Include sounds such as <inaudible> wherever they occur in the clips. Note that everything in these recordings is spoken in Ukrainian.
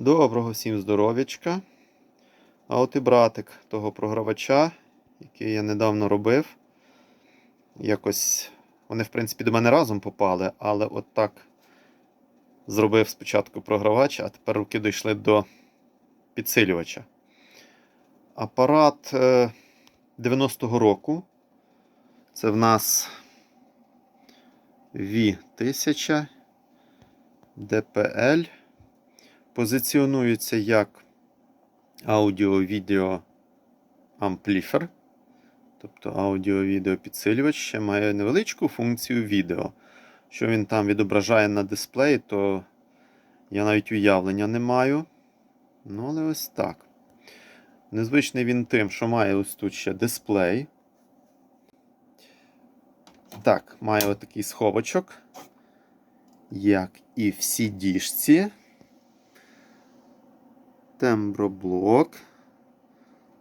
Доброго всім здоров'ячка. А от і братик того програвача, який я недавно робив. Якось вони, в принципі, до мене разом попали, але от так зробив спочатку програвач, а тепер руки дійшли до підсилювача. Апарат е, 90-го року. Це в нас V1000 DPL. Позиціонується як аудіо-відео ампліфер. Тобто аудіо-відео підсилювач ще має невеличку функцію відео. Що він там відображає на дисплеї, то я навіть уявлення не маю. Ну, але ось так. Незвичний він тим, що має ось тут ще дисплей. Так, має отакий сховочок, як і в CD-шці. Темброблок.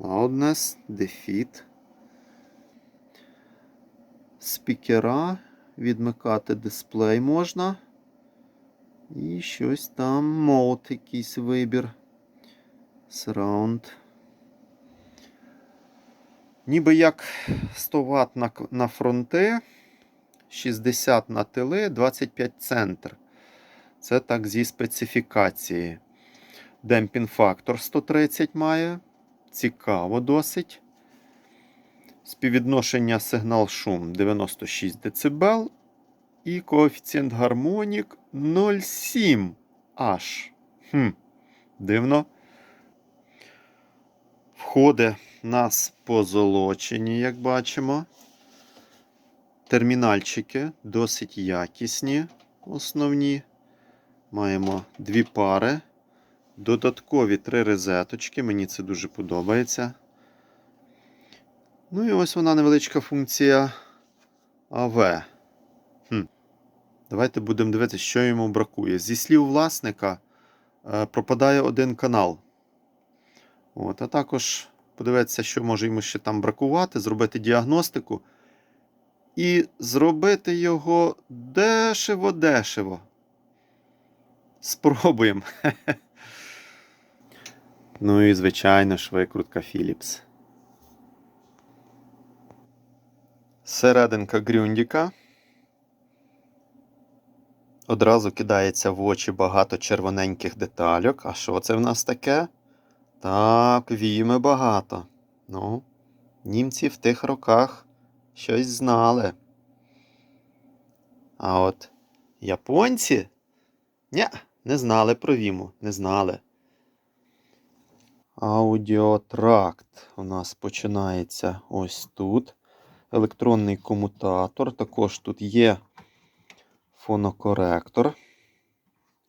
Loudness, Defeat. Спікера. Відмикати дисплей можна. І щось там мод, якийсь вибір. Surround. Ніби як 100 Вт на, на фронти, 60 на тили, 25 центр. Це так зі специфікації. Демпінг фактор 130 має. Цікаво досить. Співвідношення сигнал шум 96 дБ. І коефіцієнт гармонік 0,7 аж. Хм, Дивно. Входи нас позолочені, як бачимо. Термінальчики досить якісні, основні. Маємо дві пари. Додаткові три розеточки. Мені це дуже подобається. Ну і ось вона невеличка функція AV. Хм. Давайте будемо дивитися, що йому бракує. Зі слів власника е, пропадає один канал. От, А також подивитися, що може йому ще там бракувати, зробити діагностику. І зробити його дешево-дешево. Спробуємо. <laughs> Ну і, звичайно ж, викрутка Philips. Серединка грюндіка. Одразу кидається в очі багато червоненьких детальок. А що це в нас таке? Так, віми багато. Ну, німці в тих роках щось знали. А от японці? Ня, не знали про віму, не знали. Аудіотракт у нас починається ось тут. Електронний комутатор. Також тут є фонокоректор.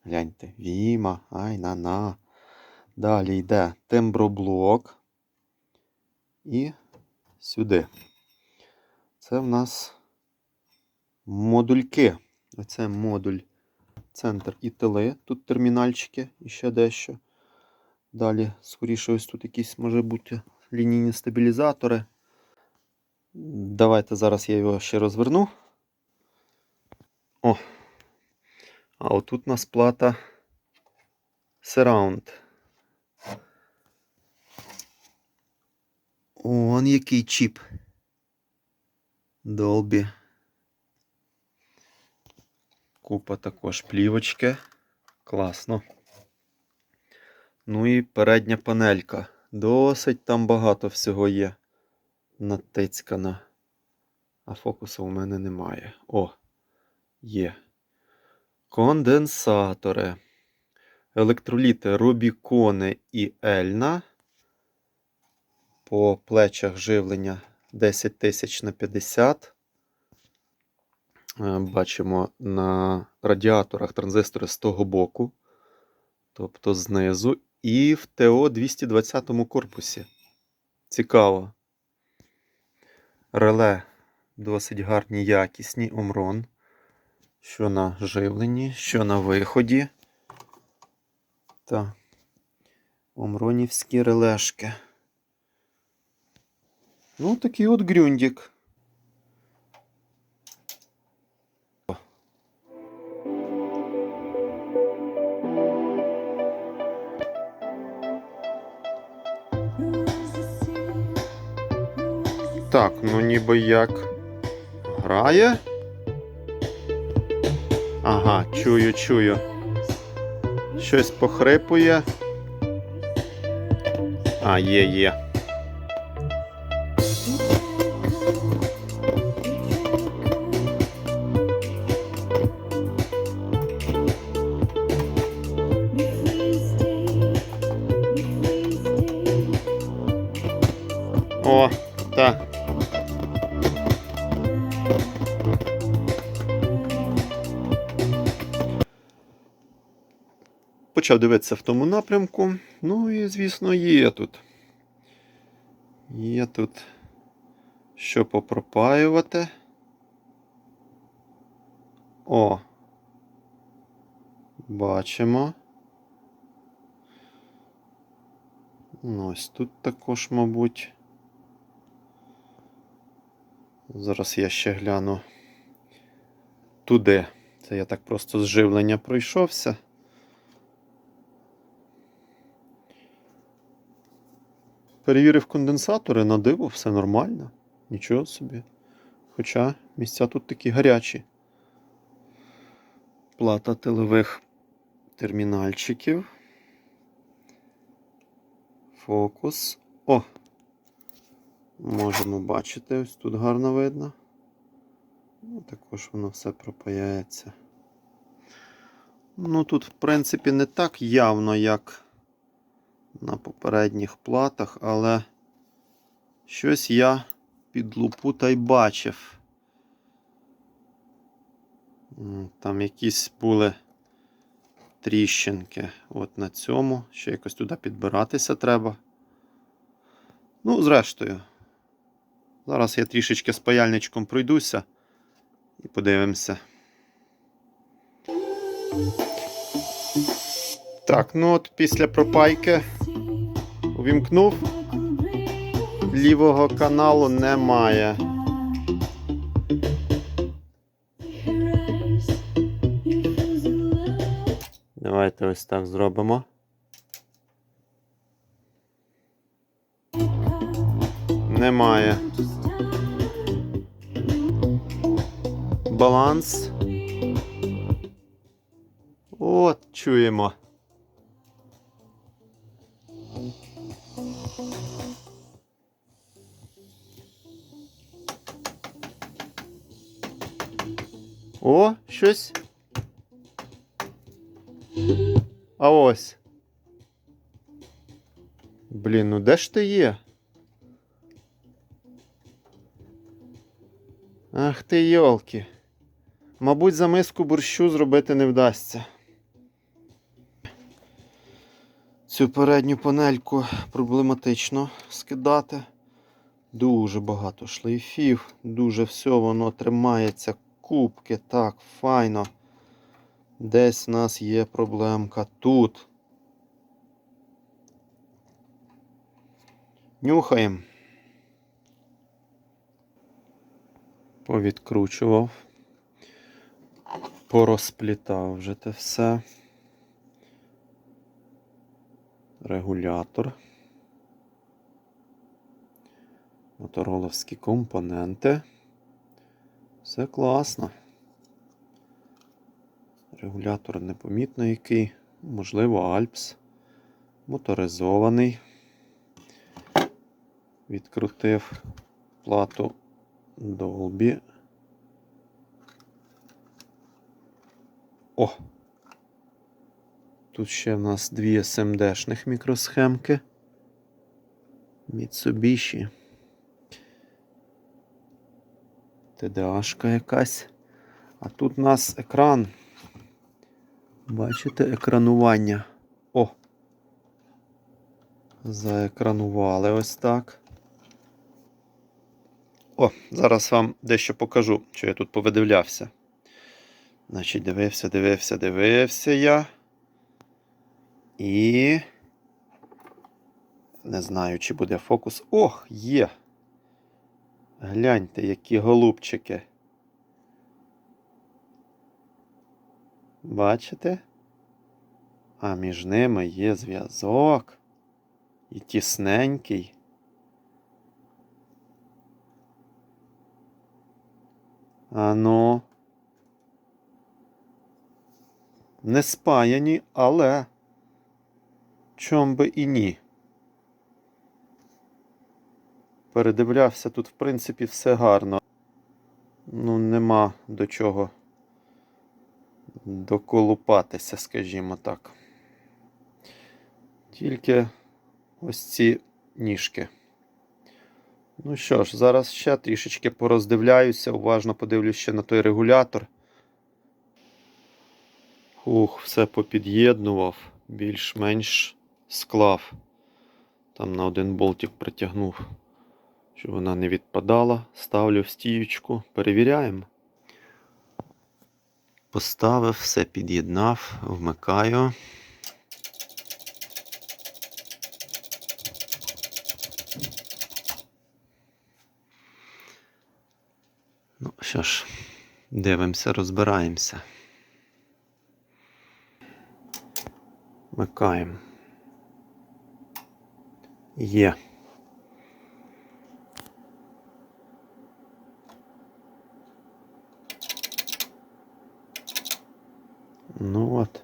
Гляньте, Віма, ай на на. Далі йде темброблок. І сюди. Це в нас модульки. Оце модуль центр і тили. Тут термінальчики і ще дещо. Далі, скоріше, ось тут якісь може бути лінійні стабілізатори. Давайте зараз я його ще розверну. О! А отут у нас плата Surround. Он який чіп. Dolby. Купа також плівочки. Класно. Ну і передня панелька. Досить там багато всього є. Натицькана. А фокусу у мене немає. О, є. Конденсатори. Електроліти Рубікони і Ельна. По плечах живлення 10 тисяч на 50. Е, Бачимо на радіаторах транзистори з того боку, тобто знизу, і в ТО 220 корпусі. Цікаво. Реле досить гарні, якісні Омрон. Що на живленні, що на виході. Та Омронівські релешки. Ну, такий от грюндік. Ніби як грає. Ага, чую, чую. Щось похрипує. А, є, є. О, Почав дивитися в тому напрямку. Ну і, звісно, є тут. Є тут що попропаювати. О. Бачимо. Ну, ось тут також, мабуть. Зараз я ще гляну туди. Це я так просто з живлення пройшовся. Перевірив конденсатори, на диво, все нормально. Нічого собі. Хоча місця тут такі гарячі. Плата тилових термінальчиків. Фокус. О! Можемо бачити, ось тут гарно видно. Ну, також воно все пропаяється. Ну, тут, в принципі, не так явно, як на попередніх платах, але щось я під лупу та й бачив. Там якісь були тріщинки. От на цьому. Ще якось туди підбиратися треба. Ну, зрештою. Зараз я трішечки з паяльничком пройдуся і подивимося. Так, ну от після пропайки увімкнув. Лівого каналу немає. Давайте ось так зробимо. Немає. Баланс. От, чуємо. О, щось. А ось. Блін, ну де ж ти є? Ах ти йолки. Мабуть, за миску борщу зробити не вдасться. Цю передню панельку проблематично скидати. Дуже багато шлейфів, дуже все воно тримається. Кубки, так, файно. Десь в нас є проблемка тут. Нюхаємо. Повідкручував. Порозплітав вже те все. Регулятор. Мотороловські компоненти. Все класно. Регулятор непомітно який. Можливо, Альпс. Моторизований. Відкрутив плату Dolby. О! Тут ще в нас дві SMD-шних мікросхемки. Mitsubishi. TDA-шка якась. А тут у нас екран. Бачите, екранування. О! Заекранували ось так. О, зараз вам дещо покажу, що я тут повидивлявся. Значить, дивився, дивився, дивився я. І. Не знаю, чи буде фокус. Ох, є! Гляньте, які голубчики. Бачите? А між ними є зв'язок. І тісненький. А ну. Не спаяні, але. Чом би і ні. Передивлявся, тут, в принципі, все гарно. Ну, нема до чого доколупатися, скажімо так. Тільки ось ці ніжки. Ну що ж, зараз ще трішечки пороздивляюся, уважно подивлюсь ще на той регулятор. Ух, все попід'єднував, більш-менш склав. Там на один болтик притягнув, щоб вона не відпадала. Ставлю в стіючку, перевіряємо. Поставив, все під'єднав, вмикаю. Ну, що ж, дивимося, розбираємося. Вмикаємо. Є. Ну от.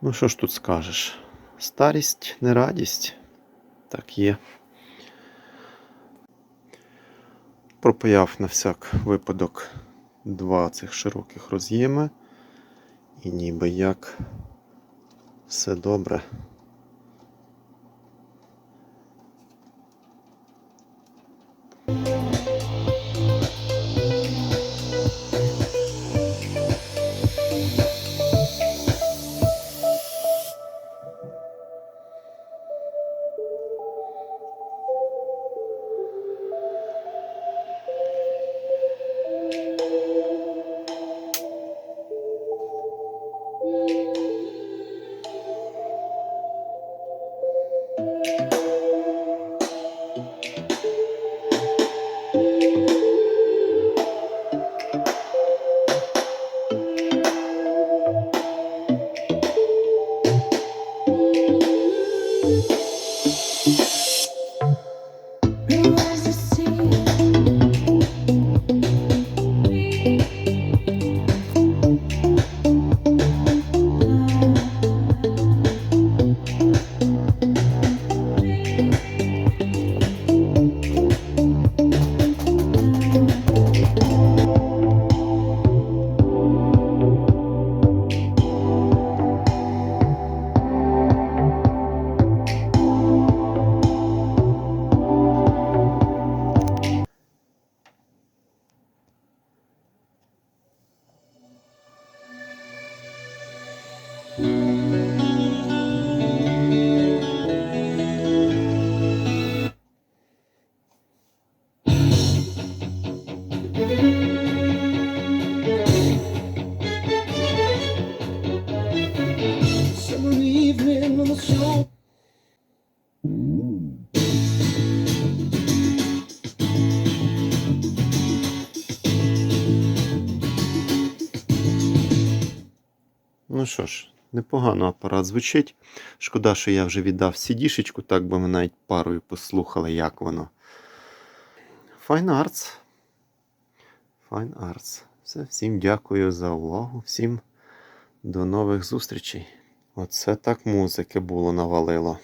Ну, що ж тут скажеш? Старість, не радість. Так є. Пропаяв на всяк випадок два цих широких роз'єми. І ніби як все добре. Ну що ж, непогано апарат звучить. Шкода, що я вже віддав сідішечку, так би ми навіть парою послухали, як воно. Fine Arts. Fine Arts. Все, всім дякую за увагу. Всім до нових зустрічей. Оце так музики було навалило.